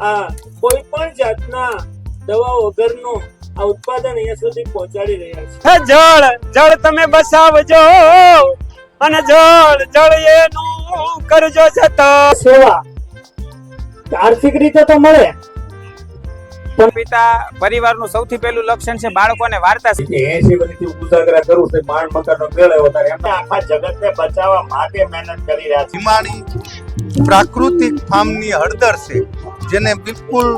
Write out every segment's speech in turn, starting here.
આ કોઈ પણ જાતના દવા વગરનો આ ઉત્પાદન અહીંયા સુધી પહોંચાડી રહ્યા છે. જળ જળ તમે બસાવજો. અને જળ જળ એનું કરજો જતન. સેવા. આર્થિક રીતે તો મળે. પિતા પરિવારનું સૌથી પહેલું લક્ષણ છે બાળકોને વાર્તા શીખવી. એસી વર્ષથી ઉજાગરા કરું છે. માંડ મકાન નો મેળ આવ્યો ત્યારે એમને આખા જગતને બચાવવા માટે મહેનત કરી રહ્યા છે. હિમાણી પ્રાકૃતિક ફાર્મની હળદર છે. જેને બિલકુલ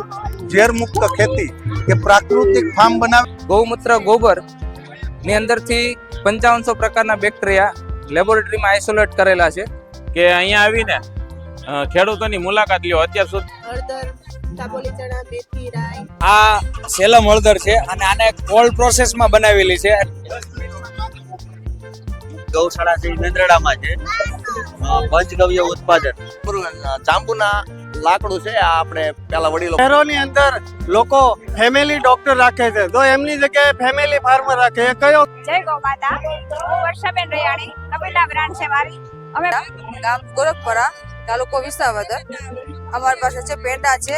ઝેરમુક્ત ખેતી કે પ્રાકૃતિક ફાર્મ બનાવી. ગૌમૂત્ર ગોબરની અંદરથી પંચાવનસો પ્રકારના બેક્ટેરિયા લેબોરેટરીમાં આઇસોલેટ કરેલા છે. કે અહીંયા આવીને ખેડૂતોની મુલાકાત લ્યો અત્યાર સુધી. આ સેલમ હળદર છે અને આને કોલ્ડ પ્રોસેસમાં બનાવેલી છે. ગૌશાળા છે નંદરડામાં છે. પંચગવ્ય ઉત્પાદન. જાંબુના લાકડું છે આ આપણે પેલા વડીલો શહેરોની અંદર લોકો ફેમિલી ડોક્ટર રાખે છે. તો એમની જગ્યાએ ફેમિલી ફાર્મર રાખે એ કયો? જય ગૌ માતા. હું વર્ષાબેન રૈયાણી કપિલા બ્રાન્ડ છે મારી. અમે ગામ ગોરખપરા તાલુકો વિસાવદર. અમારી પાસે છે પેંડા છે.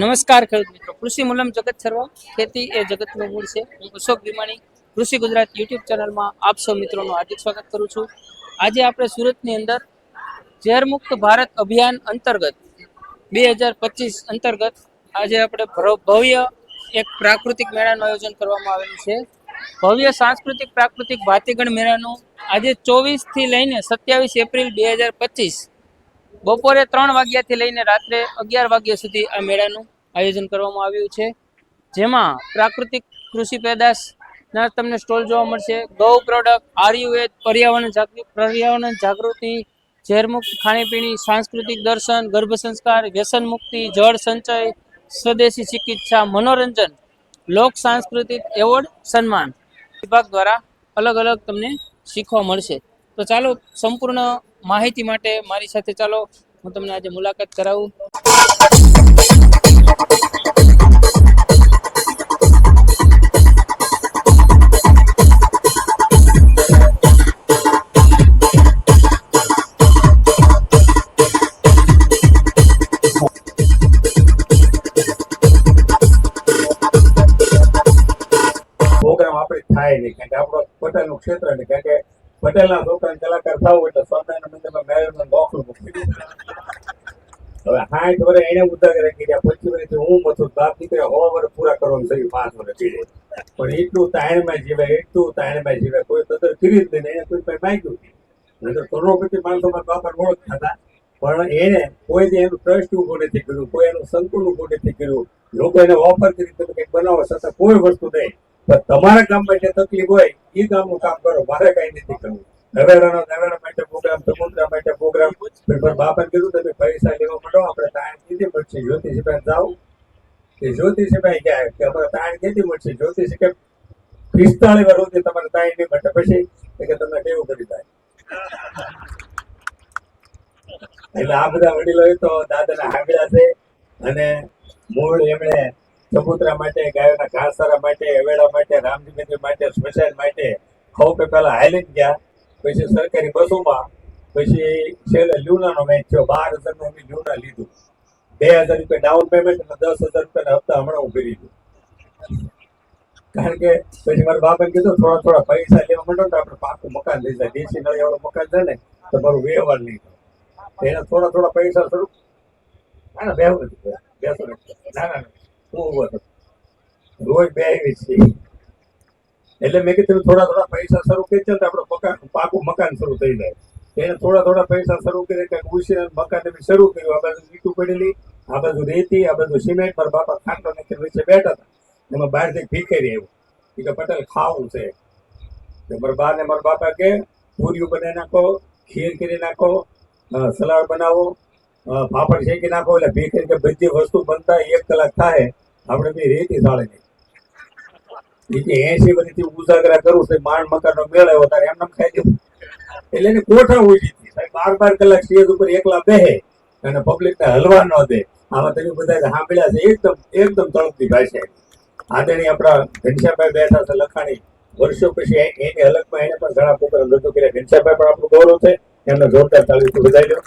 નમસ્કાર ખેડૂત મિત્રો. કૃષિ મૂલમ જગત સર્વ ખેતી એ જગતનું મૂળ છે. હું અશોક વિમાણી કૃષિ ગુજરાત યુટ્યુબ ચેનલમાં આપ સૌ મિત્રોનું હાર્દિક સ્વાગત કરું છું. આજે આપણે સુરતની અંદર ઝેરમુક્ત ભારત અભિયાન અંતર્ગત બે હજાર પચીસ અંતર્ગત આજે આપણે ભવ્ય એક પ્રાકૃતિક મેળાનું આયોજન કરવામાં આવેલું છે. ભવ્ય સાંસ્કૃતિક પ્રાકૃતિક ભાતીગણ મેળાનું આજે ચોવીસથી લઈને સત્યાવીસ એપ્રિલ બે હજાર પચીસ બપોરે ત્રણ વાગ્યાથી લઈને રાત્રે અગિયાર વાગ્યા સુધી આ મેળાનું આયોજન કરવામાં આવ્યું છે. જેમાં પ્રાકૃતિક કૃષિ પેદાશના તમને સ્ટોલ જોવા મળશે. ગૌ પ્રોડક્ટ, આયુર્વેદ, પર્યાવરણ જાગૃતિ પર્યાવરણ જાગૃતિ ઝેરમુક્ત ખાણીપીણી, સાંસ્કૃતિક દર્શન, ગર્ભ સંસ્કાર, વ્યસન મુક્તિ, જળ સંચય, સ્વદેશી ચિકિત્સા, મનોરંજન, લોક સાંસ્કૃતિક એવોર્ડ, સન્માન. વિભાગ દ્વારા અલગ અલગ તમને શીખવા મળશે. તો ચાલો સંપૂર્ણ માહિતી માટે મારી સાથે ચાલો. હું તમને આજે મુલાકાત કરાવું. પટેલનું ક્ષેત્ર એટલે કારણ કે પટેલના છોકરાને કલાકાર થવું એટલે સ્વામિનારાયણ મંદિરમાં મેળવનું દાખલું મૂકી હવે સાઠ વર્ષ એને ઉદાગરા કર્યા પચીસ વર્ષથી હું મથું બાપ દીકરા હો વર્ષ પૂરા કરવાનું થયું પાંચ વર્ષ પીડે. પણ એટલું તાયણમાં જીવે, એટલું તાયણમાં જીવે, કોઈ કદર કરી જ નહીં, એને કોઈ પાસે નહીં. કરોડપતિ માણસો મારા બાપા ઓળખતા થતા પણ એને કોઈ એનું ટ્રસ્ટ ઊભું નથી કર્યું, કોઈ એનું સંકુલ ઊભું નથી કર્યું. લોકો એને ઓફર કરી, તમે કંઈક બનાવો, છતાં કોઈ વસ્તુ નહીં. પણ તમારા કામ માટે તકલીફ હોય, એ ગામનું કામ કરો, મારે કઈ નથી કરવું. નવેડાનો નવેડા માટે પ્રોગ્રામ સમુદ્રા માટે પ્રોગ્રામ પણ બાપા કીધું તમે પૈસા લેવા માંડો, આપણે તાણ કીધી મળશે? જ્યોતિષભાઈ જાઓ. કે જ્યોતિષભાઈ ક્યાં? કે અમારે તાણ કીધી મળશે? જ્યોતિષ કે પિસ્તાળીસ વાર સુધી તમારે તાણ નહીં મળે પછી તો કે તમે કેવું કરી થાય એટલે આ બધા વડીલો તો દાદાના હાંગડા છે અને મૂળ એમણે ચબૂતરા માટે, ગાયોના ઘાસચારા માટે અવેડા માટે રામજી માટે, સ્મશાન માટે ખોપે પહેલાં હાલી ગયા. પછી સરકારી બસોમાં, પછી છેલ્લે લ્યુનાનો મેચ થયો. બાર હજારનું અમે લ્યુના લીધું. બે હજાર રૂપિયા ડાઉન પેમેન્ટ અને દસ હજાર રૂપિયાના હપ્તા હમણાં ઊભી લીધું કારણ કે પછી મારા બાપાને કીધું, થોડા થોડા પૈસા લેવા માંડો તો આપણે પાકું મકાન લઈ જાય. દેશી નળી વાળું મકાન છે ને, તો મારું વ્યવહાર નહીં થાય. એના થોડા થોડા પૈસા શરૂ ના ના બે બેસો ના ના. રોજ બે છે. એટલે મેં કીધું થોડા થોડા પૈસા શરૂ કરી તો આપણું મકાન, પાકું મકાન શરૂ થઈ જાય. એને થોડા થોડા પૈસા શરૂ કરી કંઈક ઉછીને મકાન બી શરૂ કર્યું. આ બાજુ ઈટું પડેલી, આ બાજુ રેતી, આ બાજુ સિમેન્ટ. પર બાપા ખાંડો નાખીને નીચે બેઠા હતા. એમાં બહારથી ભીખેરી આવ્યું કે પટેલ ખાવું છે. મારા બા ને મારા બાપા કે, પૂરીઓ બનાવી નાખો, ખીર કરી નાખો સલાડ બનાવો પાપડ શેકી નાખો એટલે ભીખેરી કે બધી વસ્તુ બનતા એક કલાક થાય. આપણે બી રેતી સાળે નહીં એ એસી વર્ષથી ઉજાગરા કરું છે, માંડ મકાન નો મેળ આવ્યો તારે એમને ખાઈ દીધું એટલે એને કોઠા ઉડી હતી બાર બાર કલાક સ્ટેજ ઉપર એકલા બેહે અને પબ્લિક ને હલવા ન દે. આમાં તમે બધા સાંભળ્યા છે, એકદમ એકદમ તળપતી ભાષા આદરણીય આપણા ઘનશ્યામભાઈ બેઠા છે લખાણી. વર્ષો પછી એને હલકમાં એને પણ ઘણા પ્રોગ્રામ રજૂ કર્યા. ઘનશ્યામભાઈ પણ આપણું ગૌરવ છે. એમને જોરદાર તાળી વધારી દો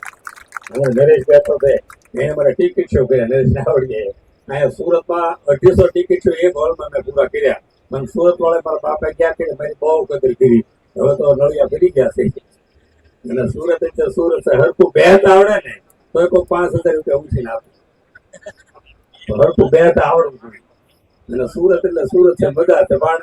અને નરેશ બેઠો છે. એને મને ટીક ટીક શો કર્યા, નરેશને આવડી જાય. અહીંયા સુરતમાં અઢીસો ટિકિટ એક હોલમાં મેં પૂરા કર્યા. મને સુરત વાળા મારા બાપે ક્યાં કરી મારી બહુ કદર કરી. હવે તો નળિયા ફરી ગયા છે. અને સુરત એટલે સુરત હરખું બેહત આવડે ને તો એ કોઈ પાંચ હજાર રૂપિયા ઉછીને આપે. હરખું બેહત આવડવું જોઈએ. અને સુરત એટલે સુરત છે બધા છે. પણ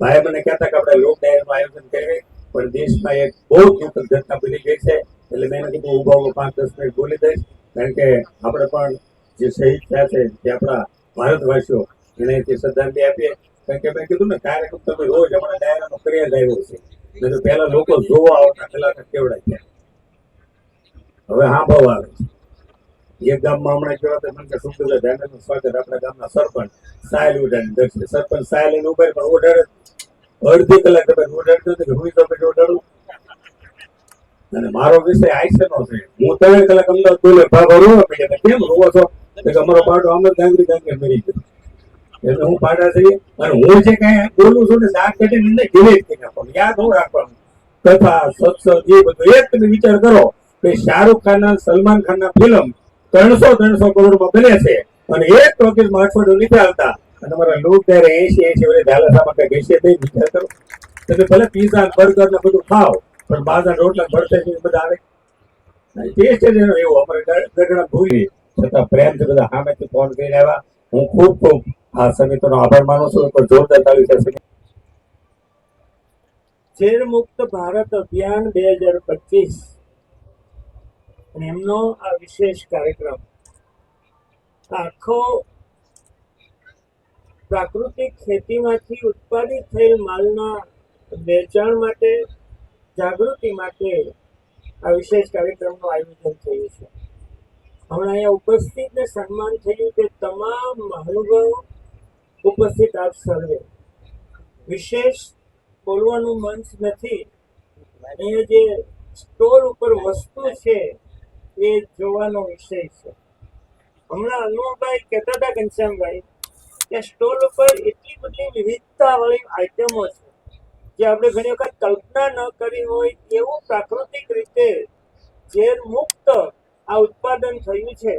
ભાઈ મને કહેતા કે આપણે લોક ડાયરનું આયોજન કરીએ પણ દેશમાં એક બહુ જ ઘટના બની ગઈ છે. એટલે મેં કીધું ઊભા ઊભા પાંચ દસ મિનિટ બોલી દઈશ. કારણ કે આપણે પણ જે શહીદ થયા છે, જે આપણા ભારતવાસીઓ, એને તે શ્રદ્ધાંજલિ આપીએ, કારણ કે મેં કીધું ને, કાર્યક્રમ તમે રોજ હમણાં ડાયરાનો કરી જ આવ્યો છે. નહીં તો પહેલા લોકો જોવા આવતા કલાક કેવડાય કેવડા ગયા હવે હા બહુ આવે છે. ગામમાં હમણાં કેવા તો મને કે સુખદેવ સ્વાગત આપણા ગામના સરપંચ સાયલ ઉડાડી દર્શન સરપંચ સાયલ એને ઊભા પણ ઓઢાડે અડધી કલાક તમે ઓઢાડતો કે હું તો પછી ઓઢાડું અને મારો વિષય આઈસરનો છે. હું ત્રણ કલાક અમદાવાદ બોલે રોવા પડ્યા કેમ રોવો છો? અમારો પાડો, અમે ડાંગરી ગાંગરી મરી ગયો એટલે હું પાડા થઈ અને હું જે કઈ બોલું છું ને શાક કટી ને ડિલીટ કરી નાખવાનું. યાદ હું રાખવાનું. કથા, સત્સંગ, એ બધું. એક તમે વિચાર કરો કે શાહરૂખ ખાન સલમાન ખાન ના ફિલ્મ ત્રણસો ત્રણસો કરોડમાં બને છે અને એક ટોકીઝમાં અઠવાડિયું નીકળતા અને તમારા લોક ત્યારે એસી એસી વડે ઝાલાસામાં કઈ બેસીએ નહીં વિચાર કરો તમે ભલે પીઝા બર્ગર ને બધું ખાઓ, પણ બાજરા રોટલા ભરતે છે બધા આવે. ટેસ્ટ જ એનો એવો. અમારે ગ- ગઢડા ભૂલી. છતાં પ્રેમથી બધા સામેથી ફોન કરીને આવ્યા. હું ખૂબ ખૂબ આ સમિતિનો આભાર માનું છું. પણ જોરદાર તાળી છે ઝેર મુક્ત ભારત અભિયાન બે હજાર પચીસ. એમનો આ વિશેષ કાર્યક્રમ. આખો પ્રાકૃતિક ખેતીમાંથી ઉત્પાદિત થયેલ માલના વેચાણ માટે, જાગૃતિ માટે આ વિશેષ કાર્યક્રમનું આયોજન થયું છે. હમણાં અહીંયા ઉપસ્થિતને સન્માન થયું કે તમામ મહાનુભાવો ઉપસ્થિત આપ સર્વે. વિશેષ બોલવાનું મંચ નથી. અહીંયા જે સ્ટોલ ઉપર વસ્તુ છે એ જોવાનો વિષય છે. હમણાં અનુભાઈ કહેતા હતા ઘનશ્યામભાઈ કે સ્ટોલ ઉપર એટલી બધી વિવિધતા વાળી આઈટમો છે જે આપણે ઘણી વખત કલ્પના ન કરી હોય એવું પ્રાકૃતિક રીતે ઝેર મુક્ત આ ઉત્પાદન થયું છે,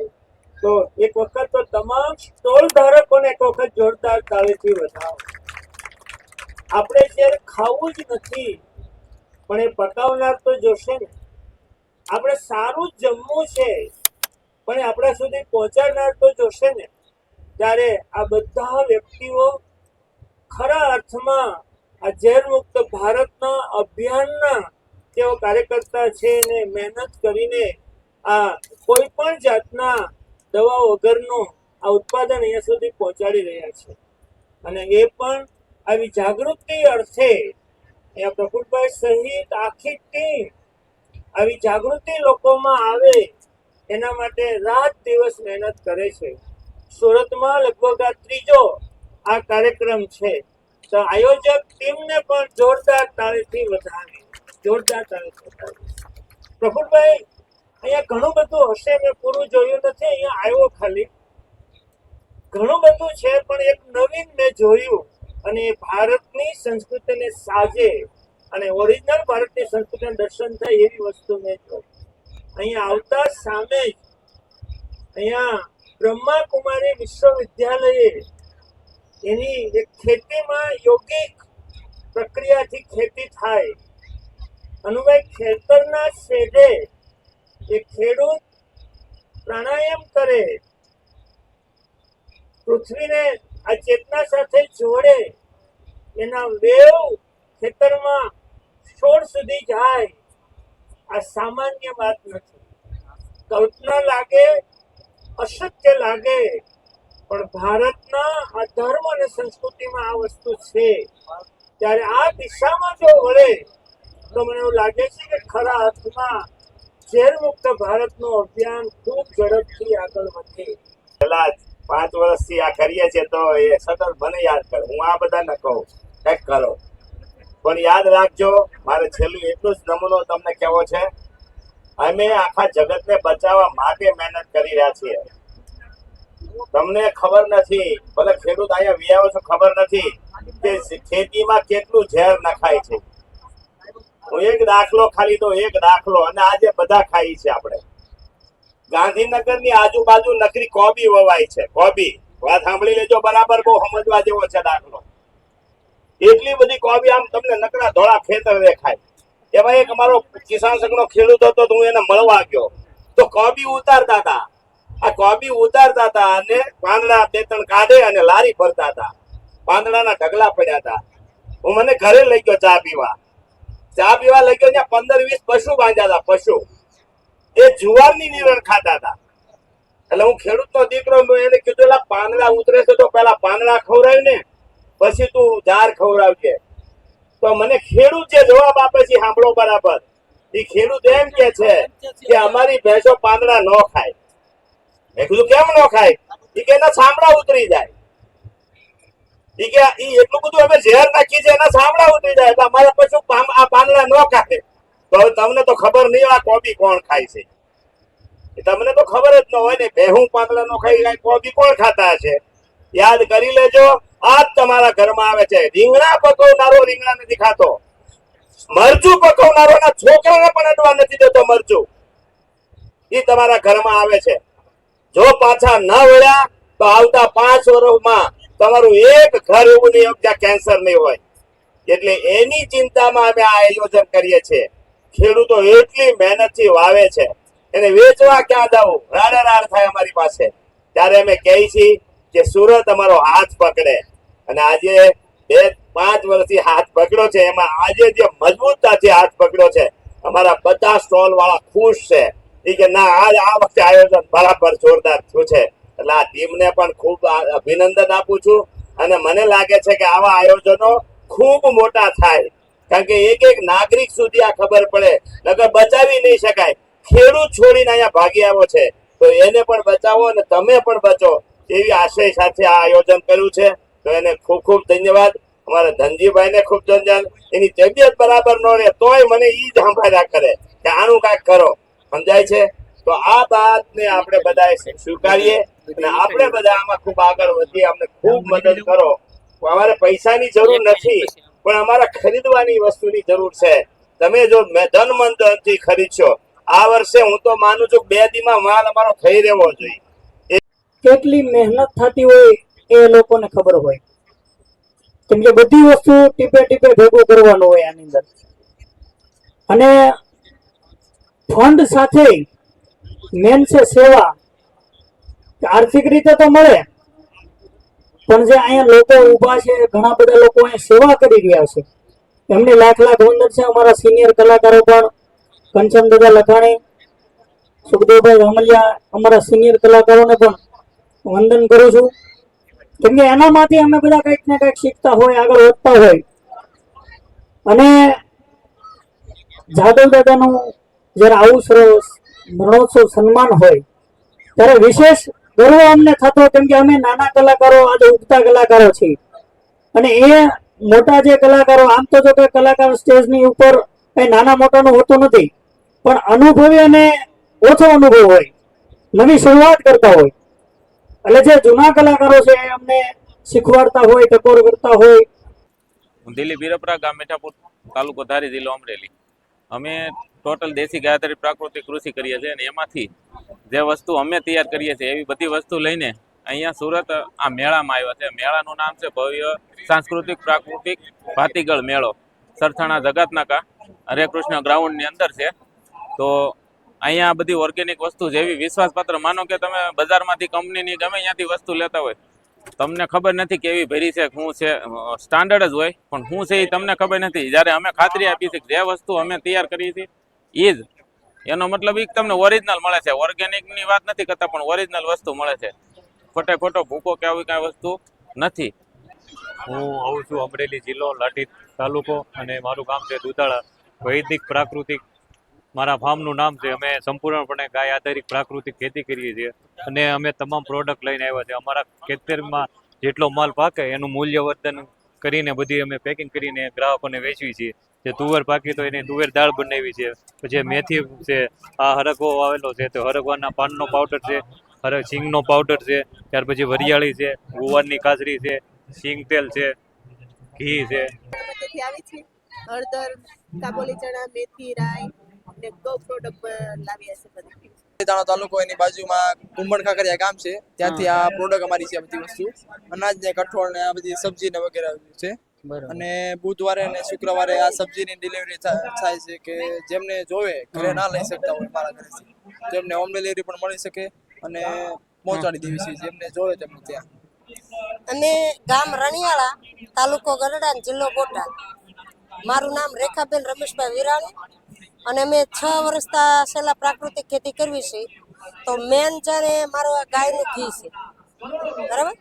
તો એક વખત તો તમામ સ્ટોલ ધારકોને એક વખત જોરદાર તાળીથી વધાવો. આપણે જ્યારે ખાવું જ નથી, પણ એ પકાવનાર તો જોશે ને. આપણે સારું જમવું છે, પણ આપણા સુધી પહોંચાડનાર તો જોશે ને. ત્યારે આ બધા વ્યક્તિઓ ખરા અર્થમાં આ ઝેરમુક્ત ભારતના અભિયાનના તેઓ કાર્યકર્તા છે ને મહેનત કરીને આ કોઈ પણ જાતના દવા વગરનું આ ઉત્પાદન અહીંયા સુધી પહોંચાડી રહ્યા છે. અને એ પણ આવી જાગૃતિ અર્થે અહીંયા પ્રફુલભાઈ સહિત આખી ટીમ આવી જાગૃતિ લોકોમાં આવે એના માટે રાત દિવસ મહેનત કરે છે. સુરતમાં લગભગ આ ત્રીજો આ કાર્યક્રમ છે. તો આયોજક ટીમને પણ જોરદાર તાળીથી વધાવી જોરદાર વધાવી. પ્રફુલભાઈ અહીંયા ઘણું બધું હશે મેં પૂરું જોયું નથી, અહીંયા આવ્યો ખાલી. ઘણું બધું છે, પણ એક નવીન મેં જોયું અને ભારતની સંસ્કૃતિને સાજે અને ઓરિજિનલ ભારતની સંસ્કૃતિને દર્શન થાય એવી વસ્તુ મેં જોઈ. અહીંયા આવતા સામે અહીંયા બ્રહ્માકુમારી વિશ્વવિદ્યાલયે એની એક ખેતીમાં યોગિક પ્રક્રિયાથી ખેતી થાય. અનુભાઈ ખેતરના શેઢે એ ખેડૂત પ્રાણાયામ કરે, પૃથ્વીને આ ચેતના સાથે જોડે, એના વેવ ખેતરમાં છોડ સુધી જાય, આ સામાન્ય વાત નથી. કલ્પના લાગે અશક્ય લાગે, પણ ભારતના આ ધર્મ અને સંસ્કૃતિમાં આ વસ્તુ છે. ત્યારે આ દિશામાં જો વળે, તો મને એવું લાગે છે કે ખરા અર્થમાં ઝેર મુક્ત ભારતનું અભિયાન ખૂબ ઝડપથી આગળ વધે. છેલ્લા પાંચ વર્ષથી આ કરીએ છીએ તો એ સતત મને યાદ કરે. હું આ બધાને કહું. કંઈક કરો. પણ યાદ રાખજો, મારે છેલ્લું એટલું જ નમૂનો તમને કહેવો છે. અમે આખા જગતને બચાવવા માટે મહેનત કરી રહ્યા છીએ. તમને ખબર નથી, ભલે ખેડૂત અહીંયા વિયાવો છો, ખબર નથી કે ખેતીમાં કેટલું ઝેર નખાય છે. હું એક દાખલો ખાલી તો એક દાખલો અને આજે બધા ખાઈ છે આપણે. ગાંધીનગરની આજુબાજુ નકરી કોબી વવાય છે. કોબી. વાત સાંભળી લેજો, બરાબર બહુ સમજવા જેવો છે દાખલો. એટલી બધી કોબી આમ તમને નકરા ધોળા ખેતર દેખાય. એમાં એક અમારો કિસાન સંઘનો ખેડૂત હતો તો હું એને મળવા ગયો. તો કોબી ઉતારતા હતા. આ કોબી ઉતારતા હતા અને પાંદડા બે ત્રણ કાઢે અને લારી ભરતા હતા. પાંદડાના ઢગલા પડ્યા હતા. હું મને ઘરે લઈ ગયો ચા પીવા. ચા પીવા લઈ ગયો પંદર વીસ પશુ બાંધ્યા હતા, પશુ. એ જુવારની નિરણ ખાતા હતા. એટલે હું ખેડૂતનો દીકરો એને કીધું "એલા પાંદડા ઉતરે છે તો પેલા પાંદડા ખવડાવ ને, પછી તું ઝાર ખવડાવજે. તો મને ખેડૂત જે જવાબ આપે છે, સાંભળો બરાબર. એ ખેડૂત એમ કે છે કે અમારી ભેંસો પાંદડા ન ખાય. મેં કીધું, કેમ ન ખાય? એ કે સાંભળા ઉતરી જાય. કે એટલું બધું અમે ઝેર નાખી છે, એના સાંભળા ઉતરી જાય. એટલે અમારા પશુ આ પાંદડા ન ખાય તો હવે તમને તો ખબર નહીં આ કોબી કોણ ખાય છે. તમને તો ખબર જ ન હોય ને, ભેહું પાંદડા નો ખાઈ જાય કોબી કોણ ખાતા હશે? યાદ કરી લેજો આ તમારા ઘરમાં આવે છે. રીંગણા પકવનારો રીંગણા નથી ખાતો. મરચું પકવનારો ના છોકરાને પણ અડવા નથી દેતો મરચું. એ તમારા ઘરમાં આવે છે. જો પાછા ન વળ્યા, તો આવતા પાંચ વર્ષમાં તમારું એક ઘર એવું નહીં જ્યાં કેન્સર નહીં હોય. એટલે એની ચિંતામાં અમે આ આયોજન કરીએ છીએ. ખેડૂતો એટલી મહેનતથી વાવે છે. એને વેચવા ક્યાં દઉં રાડે રાડ થાય અમારી પાસે. ત્યારે અમે કહીએ છીએ કે સુરત અમારો હાથ પકડે. અને આજે બે પાંચ વર્ષથી હાથ પકડ્યો છે. એમાં આજે જે મજબૂતતાથી હાથ પકડ્યો છે, અમારા બધા સ્ટોલ વાળા ખુશ છે. કે ના, આજ આ વખતે આયોજન બરાબર જોરદાર થયું છે. એટલે આ ટીમને પણ ખૂબ અભિનંદન આપું છું. અને મને લાગે છે કે આવા આયોજનો ખૂબ મોટા થાય. કારણ કે એક એક નાગરિક સુધી આ ખબર પડે. નકર બચાવી નહીં શકાય. ખેડૂત છોડીને અહીંયા ભાગી આવ્યો છે. તો એને પણ બચાવો અને તમે પણ બચો. એવી આશય સાથે આ આયોજન કર્યું છે. તો એને ખૂબ ખૂબ ધન્યવાદ. અમારા ધનજીભાઈને ખૂબ ધન્યવાદ. એની તબિયત બરાબર ન રહે, તોય મને એ જ કરે કે આનું કાંઈક કરો. સમજાય છે? તો આ વાતને આપણે બધાએ સ્વીકારીએ અને આપણે બધા આમાં ખૂબ આગળ વધીએ અમને ખૂબ મદદ કરો. અમારે પૈસાની જરૂર નથી પણ અમારા ખરીદવાની વસ્તુની જરૂર છે. તમે જો ધન મંદથી ખરીદશો આ વર્ષે હું તો માનું છું બે દીમાં માલ અમારો થઈ રહેવો જોઈએ. કેટલી મહેનત થતી હોય એ લોકોને ખબર હોય. કેમ કે બધી વસ્તુ ટીપે ટીપે ભેગું કરવાનું હોય આની અંદર. અને ફંડ સાથે મેન છે સેવા. આર્થિક રીતે તો મળે, પણ જે અહીંયા લોકો ઊભા છે, ઘણા બધા લોકો અહીંયા સેવા કરી રહ્યા છે. એમને લાખ લાખ વંદન છે અમારા સિનિયર કલાકારો પણ. કંચન દાદા લખાણી, સુખદેવભાઈ રમલિયા, અમારા સિનિયર કલાકારોને પણ વંદન કરું છું. કેમ કે એનામાંથી અમે બધા કંઈક ને કંઈક શીખતા હોય, આગળ વધતા હોય. અને જાદવ દાદાનું જ્યારે આવું સરસ મરણોત્સવ સન્માન હોય. ત્યારે વિશેષ ગર્વ અમને થતો, કેમ કે અમે નાના કલાકારો, આજે ઉગતા કલાકારો છીએ. અને એ મોટા જે કલાકારો, આમ તો જો કે કલાકાર સ્ટેજની ઉપર કઈ નાના મોટાનું હોતું નથી, પણ અનુભવી અને ઓછો અનુભવ હોય. નવી શરૂઆત કરતા હોય. એટલે જે જૂના કલાકારો છે, એ અમને શીખવાડતા હોય, ટકોર કરતા હોય. દિલ્હી બિરપરા ગામ, મીઠાપુર તાલુકો ધારી જિલ્લો અમરેલી. અમે ટોટલ દેશી ગાયત્રી પ્રાકૃતિક કૃષિ કરીએ છીએ અને એમાંથી જે વસ્તુ અમે તૈયાર કરીએ છીએ એવી બધી વસ્તુ લઈને અહીંયા સુરત, આ મેળામાં આવ્યા છે. મેળાનું નામ છે ભવ્ય સાંસ્કૃતિક પ્રાકૃતિક ભાતીગળ મેળો. સરથાણા જગતનાકા હરે કૃષ્ણ ગ્રાઉન્ડની અંદર છે. તો અહીંયા બધી ઓર્ગેનિક વસ્તુ જેવી વિશ્વાસપાત્ર માનો કે તમે બજારમાંથી કંપનીની ગમે ત્યાંથી વસ્તુ લેતા હોય, તમને ખબર નથી કેવી ભરી છે, શું છે, સ્ટાન્ડર્ડ જ હોય, પણ શું છે એ તમને ખબર નથી. જ્યારે અમે ખાતરી આપી છે જે વસ્તુ અમે તૈયાર કરી છે એ એનો મતલબ એ તમને ઓરિજિનલ મળે છે. ઓર્ગેનિકની વાત નથી કરતા, પણ ઓરિજિનલ વસ્તુ મળે છે. ખોટે ખોટો ભૂકો કે આવી કાંઈ વસ્તુ નથી. હું આવું છું અમરેલી જિલ્લો, લાઠી તાલુકો અને મારું ગામ છે દુધાળા. વૈદિક પ્રાકૃતિક મારા ફાર્મનું નામ છે. અમે સંપૂર્ણપણે ગાય આધારિત પ્રાકૃતિક ખેતી કરીએ છીએ. અને અમે તમામ પ્રોડક્ટ લઈને આવ્યા છે અમારા ખેતરમાં જેટલો માલ પાકે, એનું મૂલ્યવર્ધન કરીને બધી અમે પેકિંગ કરીને ગ્રાહકોને વેચવી છીએ. જે તુવેર પાકી તો એની તુવેર દાળ બનાવી છે. પછી મેથી છે આ હરગવો આવેલો છે તો હરગવાના પાનનો પાવડર છે હરક સિંગનો પાવડર છે ત્યાર પછી વરિયાળી છે ગુવારની કાજરી છે સિંગ તેલ છે ઘી છે. ત્યાંથી આવી છે. હળદર કાબોલી ચણા મેથી રાઈ ને ગૌ પ્રોડક્ટ લાવ્યા છે બધી. પાલીતાણા તાલુકો એની બાજુમાં કુંભણ કાંકરિયા ગામ છે. ત્યાંથી આ પ્રોડક્ટ અમારી છે બધી વસ્તુ. અનાજ ને કઠોળ ને આ બધી સબ્જી ને વગેરે છે. અને બુધવારે અને શુક્રવારે આ સબ્જીની ડિલિવરી થાય છે કે જેમને જોવે ઘરે ના લઈ શકતા હોય મારા ઘરે તેમને હોમ ડિલિવરી પણ મળી શકે અને પહોંચાડી દેવી છે જેમને જોવે તેમને ત્યાં. અમે ગામ રણિયાળા તાલુકો ગરડા જિલ્લો બોટાદ. મારું નામ રેખાબેન રમેશભાઈ વિરાણી અને અમે છ વર્ષતા છેલ્લા પ્રાકૃતિક ખેતી કરવી છે. તો મેન છે ને મારું આ ગાયનું ઘી છે. બરાબર?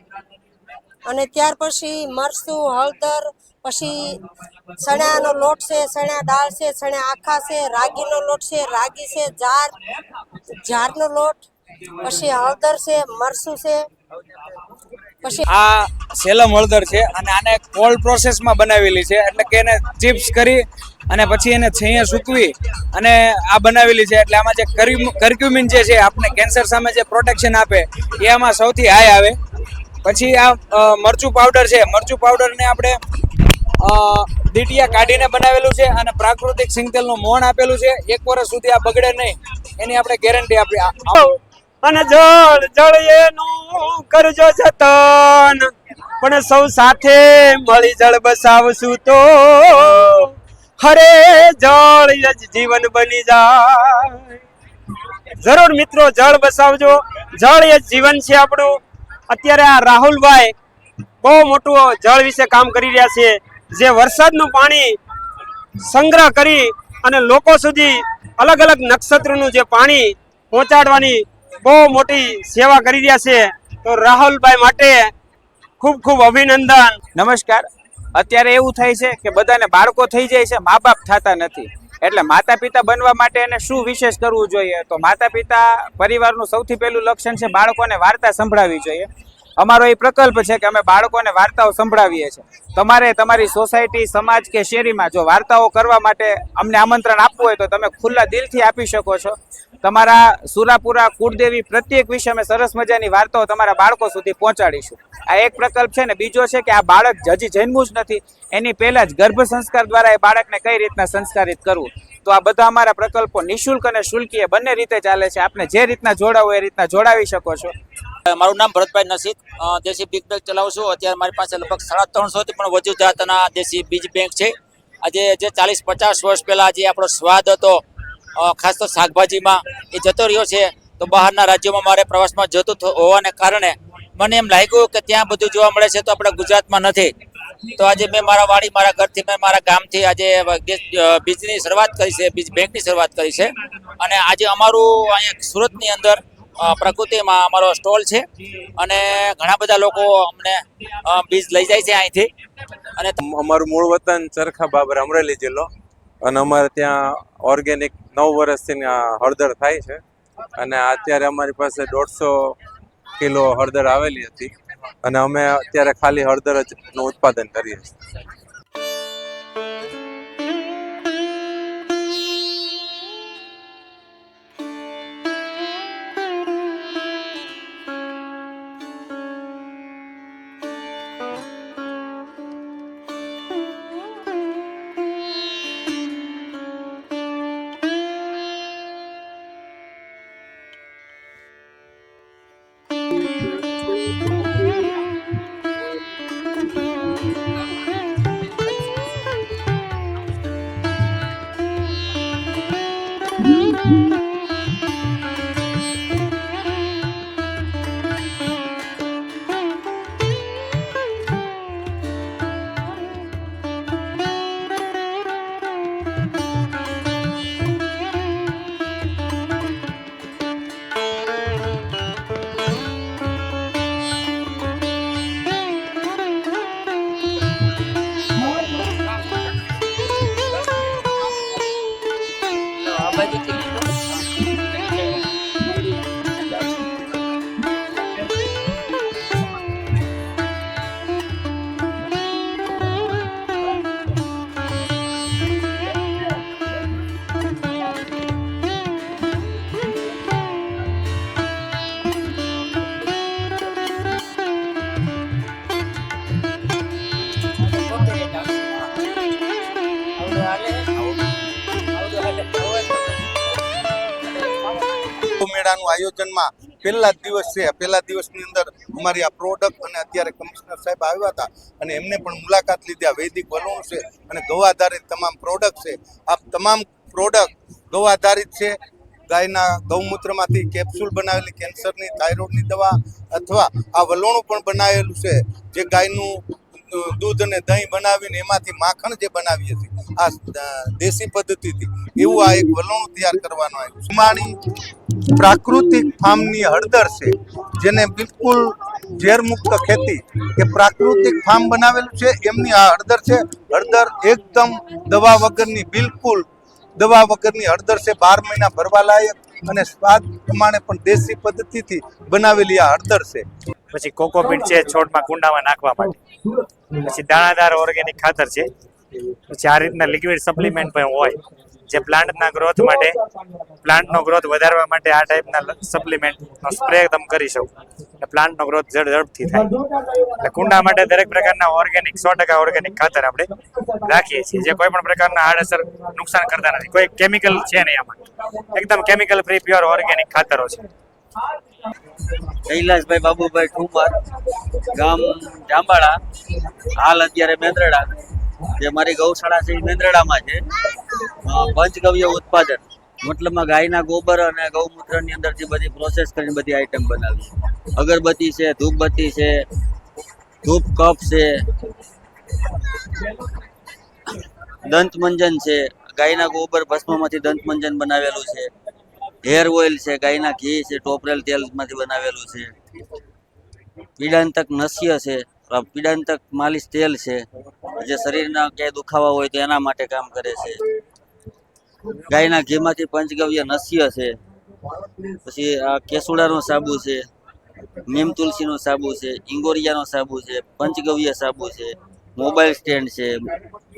અને ત્યાર પછી મરસું, હળદર, પછી ચણાનો લોટ છે, ચણા દાળ છે, ચણા આખા છે, રાગીનો લોટ છે, રાગી છે, જાર, જારનો લોટ, પછી હળદર છે, મરસું છે, પછી આ સેલમ હળદર છે અને આને કોલ્ડ પ્રોસેસમાં બનાવેલી છે. એટલે કે એને ચિપ્સ કરી અને પછી એને છૈયા સૂકવી અને આ બનાવેલી છે. એટલે આમાં જે કર્ક્યુમિન જે છે આપણે કેન્સર સામે જે પ્રોટેક્શન આપે, એ આમાં સૌથી હાઈ આવે. પછી આ મરચું પાવડર છે. મરચું પાવડરને આપણે દીટિયા કાઢીને બનાવેલું છે અને પ્રાકૃતિક સિંગતેલનું મોણ આપેલું છે. એક વર્ષ સુધી આ બગડે નહીં. એની આપણે ગેરંટી આપી અને જળ જળ એનું કરજો જતન. પણ સૌ સાથે મળી જળ બસાવશું તો હરે જળ જ જીવન બની જાય. જરૂર મિત્રો, જળ બસાવજો. જળ એ જીવન છે આપણું. અત્યારે આ રાહુલભાઈ બહુ મોટું જળ વિશે કામ કરી રહ્યા છે. જે વરસાદનું પાણી સંગ્રહ કરી અને લોકો સુધી અલગ અલગ નક્ષત્રનું જે પાણી પહોંચાડવાની બહુ મોટી સેવા કરી રહ્યા છે. તો રાહુલભાઈ માટે ખૂબ ખૂબ અભિનંદન. નમસ્કાર. અત્યારે એવું થાય છે કે બધાને બાળકો થઈ જાય છે મા બાપ થતા નથી. એટલે માતા પિતા બનવા માટે એને શું વિશેષ કરવું જોઈએ? તો માતા પિતા પરિવારનું સૌથી પહેલું લક્ષણ છે બાળકોને વાર્તા સંભળાવવી જોઈએ. અમારો એ પ્રકલ્પ છે કે અમે બાળકોને વાર્તાઓ સંભળાવીએ છીએ. તમારે તમારી સોસાયટી, સમાજ કે શેરીમાં જો વાર્તાઓ કરવા માટે અમને આમંત્રણ આપવું હોય તો તમે ખુલ્લા દિલથી આપી શકો છો. તમારા સુરાપુરા, કુળદેવી પ્રત્યેક વિશે અમે સરસ મજાની વાર્તાઓ તમારા બાળકો સુધી પહોંચાડીશું. આ એક પ્રકલ્પ છે ને બીજો છે કે આ બાળક હજી જન્મું જ નથી. એની પહેલા જ ગર્ભ સંસ્કાર દ્વારા એ બાળકને કઈ રીતના સંસ્કારિત કરવું? તો આ બધા અમારા પ્રકલ્પો નિઃશુલ્ક અને શુલ્કીય બંને રીતે ચાલે છે. આપને જે રીતના જોડાવું એ રીતના જોડાવી શકો છો. મારું નામ ભરતભાઈ નસીદ. દેશી બીજ બેંક ચલાવું છું. અત્યારે મારી પાસે લગભગ સાડા ત્રણસો થી પણ વધુ જાતના દેશી બીજ બેંક છે. આજે જે ચાલીસ પચાસ વર્ષ પહેલા જે આપણો સ્વાદ હતો ખાસ તો શાકભાજીમાં એ જતો રહ્યો છે, તો બહારના રાજ્યોમાં મારે પ્રવાસમાં જતું હોવાને કારણે મને એમ લાગ્યું કે ત્યાં બધું જોવા મળે છે તો આપણે ગુજરાતમાં નથી. તો આજે મેં મારા વાડી, મારા ઘરથી, મેં મારા ગામથી આજે બીજની શરૂઆત કરી છે બીજ બેંકની શરૂઆત કરી છે. અને આજે અમારું અહીંયા સુરતની અંદર પ્રકૃતિમાં અમારો સ્ટોલ છે અને ઘણા બધા લોકો અમને બીજ લઈ જાય છે અહીંથી. અને અમારું મૂળ વતન ચરખા બાબર અમરેલી જિલ્લો. અને અમારે ત્યાં ઓર્ગેનિક નવ વર્ષથી હળદર થાય છે. અને અત્યારે અમારી પાસે દોઢસો કિલો હળદર આવેલી હતી. અને અમે અત્યારે ખાલી હળદર જ નું ઉત્પાદન કરીએ છીએ. મેળાનું આયોજનમાં પહેલા દિવસ છે, પહેલા દિવસની અંદર અમારી આ પ્રોડક્ટ અને અત્યારે કમિશનર સાહેબ આવ્યા હતા અને એમને પણ મુલાકાત લીધી, આ વૈદિક વલણ છે અને ગૌ આધારિત તમામ પ્રોડક્ટ છે. આ તમામ પ્રોડક્ટ ગૌ આધારિત છે. ગાયના ગૌમૂત્રમાંથી કેપ્સ્યુલ બનાવેલી કેન્સરની થાઇરોઇડની દવા અથવા આ વલોણું પણ બનાવેલું છે, જે ગાયનું દૂધ અને દહીં બનાવીને એમાંથી માખણ જે બનાવીએ છીએ, આ દેશી પદ્ધતિથી એવું આ એક વલોણું તૈયાર કરવાનું આવ્યું છે. માણી પ્રાકૃતિક ફાર્મની હળદર છે, જેને બિલકુલ ઝેરમુક્ત ખેતી કે પ્રાકૃતિક ફાર્મ બનાવેલું છે, એમની આ હળદર છે. હળદર એકદમ દવા વગરની, બિલકુલ દવા વગરની હળદર છે, બાર મહિના ભરવા લાયક અને સ્વાદ પ્રમાણે પણ દેશી પદ્ધતિથી બનાવેલી આ હળદર છે. પછી કોકોપીટ છે, છોડમાં કુંડામાં નાખવા માટે. પછી દાણાદાર ઓર્ગેનિક ખાતર છે. પછી આ રીતના લિક્વિડ સપ્લિમેન્ટ પણ હોય. જે પ્લાન્ટના ગ્રોથ માટે, પ્લાન્ટનો ગ્રોથ વધારવા માટે આ ટાઈપના સપ્લિમેન્ટનો સ્પ્રે તમે કરી શકો. એટલે પ્લાન્ટનો ગ્રોથ જડ ઝડપથી થાય. એટલે કુંડા માટે દરેક પ્રકારના ઓર્ગેનિક, સો ટકા ઓર્ગેનિક ખાતર આપણે રાખીએ છીએ. જે કોઈ પણ પ્રકારના આડઅસર નુકસાન કરતા નથી. કોઈ કેમિકલ છે નહીં આમાં. એકદમ કેમિકલ ફ્રી, પ્યોર ઓર્ગેનિક ખાતરો છે. કૈલાસભાઈ બાબુભાઈ ઠુમર, ગામ જાંબાળા, હાલ અત્યારે મેંદરડા. જે મારી ગૌશાળા છે એ છે. પંચગવ્ય ઉત્પાદન. મતલબમાં ગાયના ગોબર અને ગૌમૂત્રની અંદરથી બધી પ્રોસેસ કરીને બધી આઈટમ બનાવી અગરબત્તી છે, ધૂપબત્તી છે, ધૂપ કપ છે, દંતમંજન છે, ગાયના ગોબર ભસ્મમાંથી દંતમંજન બનાવેલું છે. હેર ઓઇલ છે, ગાયના ઘી છે, ટોપરેલ તેલમાંથી બનાવેલું છે. પીડાંતક નસ્ય છે. પીડાંતક માલિશ તેલ છે, જે શરીરના ક્યાંય દુખાવા હોય તો એના માટે કામ કરે છે. ગાયના ઘીમાંથી પંચગવ્ય નસ્ય છે, પછી આ કેસુડાનો સાબુ છે, નીમ તુલસીનો સાબુ છે, ઇંગોરિયાનો સાબુ છે, પંચગવ્ય સાબુ છે, મોબાઈલ સ્ટેન્ડ છે,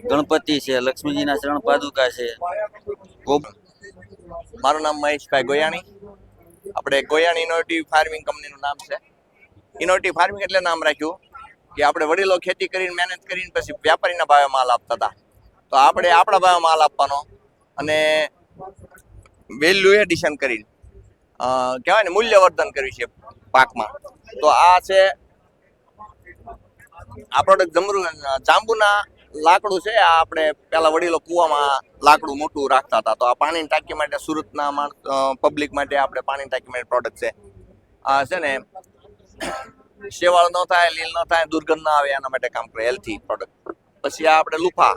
ગણપતિ છે, લક્ષ્મીજીના શરણ પાદુકા છે. મારું નામ મહેશભાઈ ગોયાણી. આપણે ગોયાણી ઇનોવેટિવ ફાર્મિંગ કંપનીનું નામ છે. ઇનોવેટિવ ફાર્મિંગ એટલે નામ રાખ્યું. કે આપણે વડીલો ખેતી કરીને, મહેનત કરીને પછી વ્યાપારીના ભાવે માલ આપતા હતા. તો આપણે આપણા ભાવે માલ આપવાનો અને વેલ્યુ એડિશન કરીને કહેવાય ને મૂલ્યવર્ધન કર્યું છે પાકમાં. તો આ છે આ પ્રોડક્ટ જમરૂ, જાંબુના લાકડું છે. આ આપણે પેલા વડીલો કૂવામાં લાકડું મોટું રાખતા હતા. તો આ પાણીની ટાંકી માટે, સુરતના પબ્લિક માટે આપણે પાણીની ટાંકી માટે પ્રોડક્ટ છે. આ છે ને શેવાળ ન થાય, લીલ ન થાય, દુર્ગંધ ના આવે, એના માટે કામ કરે હેલ્થી પ્રોડક્ટ પછી આ આપણે લુફા.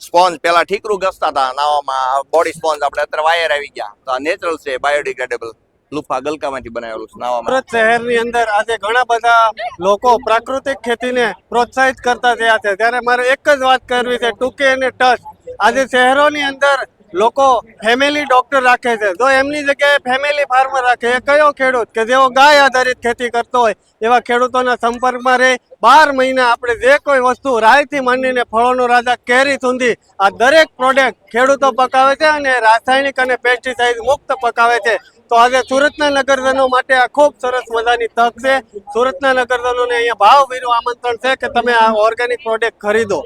સ્પોન્જ પેલા ઠીકરું ઘસતા હતા, નાવામાં બોડી સ્પોન્જ આપણે અત્યારે વાયર આવી ગયા. તો આ નેચરલ છે બાયોડિગ્રેડેબલ લુફા ગલકામાંથી બનાવેલું છે, નાવામાં. સુરત શહેરની અંદર આજે ઘણા બધા લોકો પ્રાકૃતિક ખેતીને પ્રોત્સાહિત કરતા થયા છે. ત્યારે મારે એક જ વાત કરવી છે, ટૂંકી અને ટચ. આજે શહેરોની અંદર લોકો ફેમિલી ડોક્ટર રાખે છે. તો એમની જગ્યાએ ફેમિલી ફાર્મર રાખે, એ કયો ખેડૂત કે જેઓ ગાય આધારિત ખેતી કરતો હોય, એવા ખેડૂતોના સંપર્કમાં રહે. બાર મહિના આપણે જે કોઈ વસ્તુ રાયથી માંડીને ફળોનો રાજા કેરી સુધી આ દરેક પ્રોડક્ટ ખેડૂતો પકાવે છે અને રાસાયણિક અને પેસ્ટિસાઇડ મુક્ત પકાવે છે. તો આજે સુરતના નગરજનો માટે આ ખૂબ સરસ મજાની તક છે. સુરતના નગરજનોને અહીંયા ભાવ વિરું આમંત્રણ છે કે તમે આ ઓર્ગેનિક પ્રોડક્ટ ખરીદો.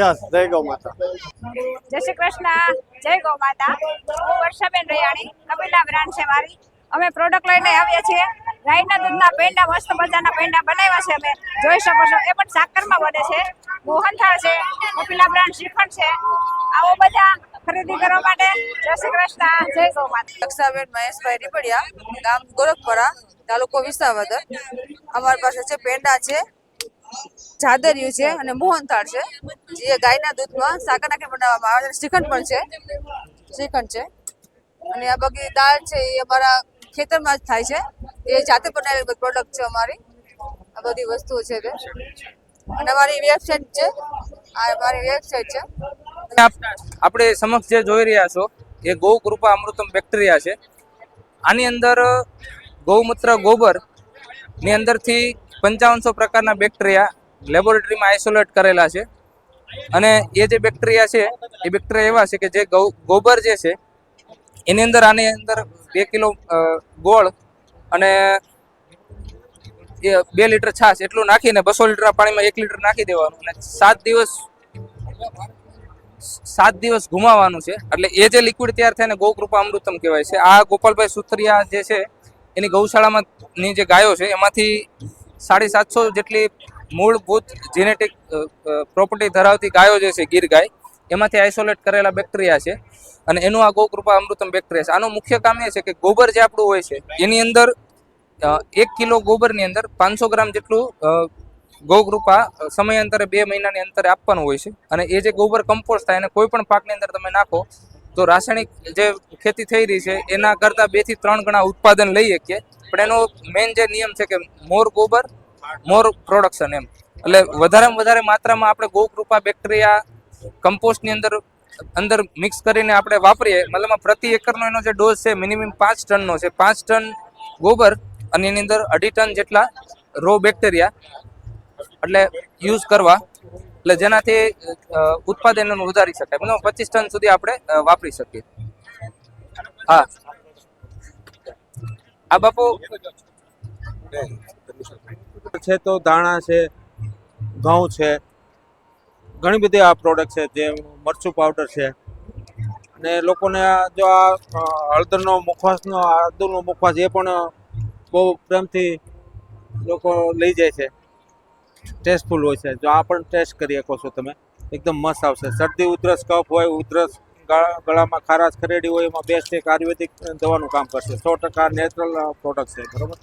યસ, જય ગૌ માતા. જય શ્રી કૃષ્ણ, જય ગૌ માતા. હું વર્ષાબેન રૈયાણી કપિલા બ્રાન્ડ છે મારી. અમે પ્રોડક્ટ લઈને આવીએ છીએ. ગાયના દૂધના પેંડા, મસ્ત મજાના પેંડા બનાવ્યા છે અમે. જોઈ શકો છો, એ પણ સાકરમાં બને છે. મોહનથાળ છે કપિલા બ્રાન્ડ શ્રીખંડ છે. આવો બધા ખરીદી કરવા માટે. જય શ્રી કૃષ્ણ. જય ગૌ માતા લક્ષાબેન મહેશભાઈ રીપડિયા, ગામ ગોરખપરા, તાલુકો વિસાવદર. અમારી પાસે છે પેંડા છે, જાદરિયું છે અને મોહનથાળ છે. જે ગાયના દૂધમાં સાકર નાખી બનાવવામાં આવે છે. શ્રીખંડ પણ છે. શ્રીખંડ છે. અને આ બધી દાળ છે એ અમારા ખેતરમાં જ થાય છે. એ જાતે બનાવેલી પ્રોડક્ટ છે અમારી. આ બધી વસ્તુઓ છે તે. અને અમારી વેબસાઇટ છે. આ અમારી વેબસાઇટ છે. આપણે સમક્ષ જે જોઈ રહ્યા છો, એ ગૌ કૃપા અમૃતમ બેક્ટેરિયા છે. આની અંદર, ગૌમૂત્ર ગોબરની અંદરથી પંચાવનસો પ્રકારના બેક્ટેરિયા લેબોરેટરીમાં આઇસોલેટ કરેલા છે. અને એ જે બેક્ટેરિયા છે, એ બેક્ટેરિયા એવા છે કે જે ગૌ ગોબર જે છે, એની અંદર આની અંદર બે કિલો ગોળ અને બે લીટર છાશ એટલું નાખીને બસો લીટર પાણીમાં એક લીટર નાખી દેવાનું અને સાત દિવસ સાત દિવસ ગુમાવવાનું છે. એટલે એ જે લિક્વિડ તૈયાર થાય ને ગૌકૃપા અમૃતમ કહેવાય છે, આ ગોપાલભાઈ સુથરિયા જે છે, એની ગૌશાળામાં ની જે ગાયો છે, એમાંથી સાડી સાતસો જેટલી મૂળભૂત જેનેટિક પ્રોપર્ટી ધરાવતી ગાયો જે છે, ગીર ગાય, એમાંથી આઇસોલેટ કરેલા બેક્ટેરિયા છે અને એનું આ ગૌકૃપા અમૃતમ બેક્ટેરિયા છે. આનું મુખ્ય કામ એ છે કે ગોબર જે આપણું હોય છે, એની અંદર એક કિલો ગોબરની અંદર પાંચસો ગ્રામ જેટલું ગૌકૃપા સમયાંતરે બે મહિનાની અંતરે આપવાનું હોય છે. અને એ જે ગોબર કમ્પોસ્ટ થાય એને કોઈ પણ પાકની અંદર તમે નાખો, તો રાસાયણિક જે ખેતી થઈ રહી છે, એના કરતાં બેથી ત્રણ ગણા ઉત્પાદન લઈ શકીએ. પણ એનો મેઇન જે નિયમ છે કે મોર ગોબર, મોર પ્રોડક્શન એમ. એટલે વધારેમાં વધારે માત્રામાં આપણે ગૌકૃપા, બેક્ટેરિયા, કમ્પોસ્ટની અંદર અંદર મિક્સ કરીને આપણે વાપરીએ. મતલબ પ્રતિ એકરનો એનો જે ડોઝ છે મિનિમમ પાંચ ટનનો છે. પાંચ ટન ગોબર અને એની અંદર અઢી ટન જેટલા રો બેક્ટેરિયા એટલે યુઝ કરવા. એટલે જેનાથી ઉત્પાદન વધારી શકાય. મતલબ પચીસ ટન સુધી આપણે વાપરી શકીએ. હા. આ બાપુ? છે તો દાણા છે, ઘઉં છે, ઘણી બધી આ પ્રોડક્ટ છે, જે મરચું પાવડર છે. અને લોકોને જો આ હળદરનો મુખવાસનો આદુનો મુખવાસ, એ પણ બહુ પ્રેમથી લોકો લઈ જાય છે. ટેસ્ટફુલ હોય છે. જો આ પણ ટેસ્ટ કરી શકો છો તમે. એકદમ મસ્ત આવશે. શરદી, ઉધરસ, કફ હોય, ઉધરસ, ગળા- ગળામાં ખારાશ, ખરેડી હોય, એમાં બેસ્ટ એક આયુર્વેદિક દવાનું કામ કરશે. સો ટકા નેચરલ પ્રોડક્ટ છે. બરોબર?